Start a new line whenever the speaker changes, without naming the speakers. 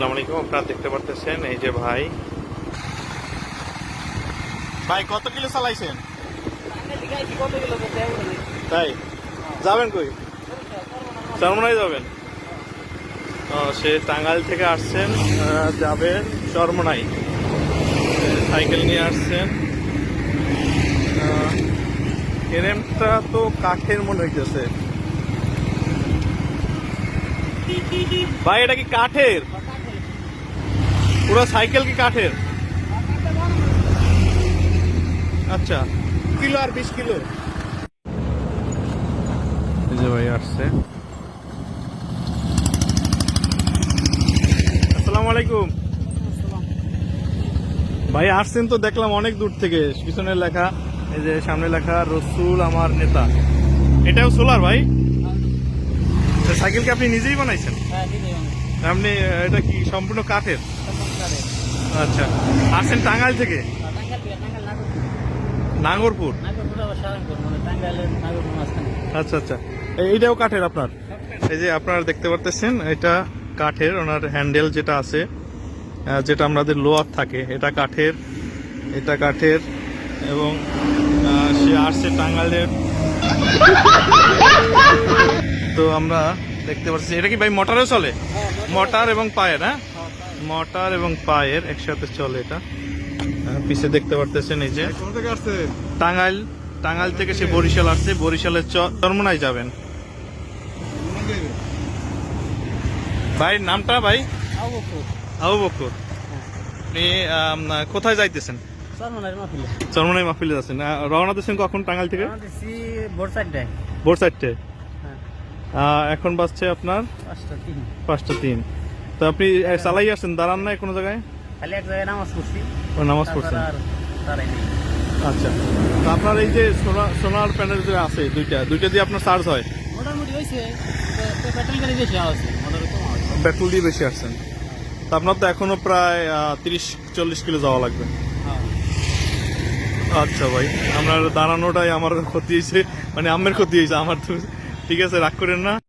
আসসালামু আলাইকুম আপনারা দেখতে পারতেছেন এই যে ভাই। ভাই কত কিলো চালাইছেন? তাই? যাবেন কই? চরমনাই যাবেন? সে টাঙ্গাইল থেকে আসছেন যাবেন চরমনাই। সাইকেল নিয়ে আসছেন। এরমটা তো কাঠের মনে হইতেছে। ভাই এটা কি কাঠের? পুরো সাইকেল কি কাঠের? আচ্ছা। কিলো আর বিশ কিলো। যে ভাই আসছে। আসসালামু আলাইকুম। ভাই আসছেন তো দেখলাম অনেক দূর থেকে। পিছনে লেখা এই যে সামনে লেখা রসুল আমার নেতা। এটাও সোলার ভাই? তো সাইকেল কি আপনি নিজেই বানাইছেন? আপনি এটা কি সম্পূর্ণ কাঠের? আচ্ছা। আসছেন টাঙ্গাইল থেকে? নাগরপুর। আচ্ছা আচ্ছা। এইটাও কাঠের আপনার? এই যে আপনারা দেখতে পারতেছেন এটা কাঠের ওনার হ্যান্ডেল যেটা আছে যেটা আমাদের লোয়ার থাকে এটা কাঠের এটা কাঠের এবং সে আসছে টাঙ্গাইলের। তো আমরা দেখতে পাচ্ছি এটা কি ভাই মোটরেও চলে? মোটর এবং পায়ের হ্যাঁ? মোটর এবং পায়ের একসাথে চলে এটা। পিছে দেখতে পারতেছেন এই যে।
কোথা থেকে আসছে?
টাঙ্গাইল টাঙ্গাইল থেকে সে বরিশাল আসছে। বরিশালের চ- চরমনাই যাবেন। ভাই নামটা ভাই? আবু বকর আপনি কোথায় যাইতেছেন? চরমনাই মাহফিলে। যাচ্ছেন। আহ, রওনা দিচ্ছেন কখন টাঙ্গাইল থেকে? ভোর চারটে এখন বাজছে আপনার পাঁচটা তিন। পাঁচটা তিন। তো আপনি চালাই আসছেন দাঁড়ান না কোনো জায়গায়?
খালি এক জায়গায় নামাজ পড়ছি।
ও নামাজ পড়ছেন। আচ্ছা। তো আপনার এই যে সোনার সোনার প্যানেল যে আছে দুইটা দুইটা দিয়ে আপনার চার্জ হয়?
মোটামুটি হয়েছে পেট্রোল
দিয়ে বেশি আসছেন। তা আপনার তো এখনও প্রায় তিরিশ চল্লিশ কিলো যাওয়া লাগবে।
হ্যাঁ।
আচ্ছা ভাই আপনার দাঁড়ানোটাই আমার ক্ষতি হয়েছে মানে আমের ক্ষতি হয়েছে আমার তো। ঠিক আছে রাগ করেন না।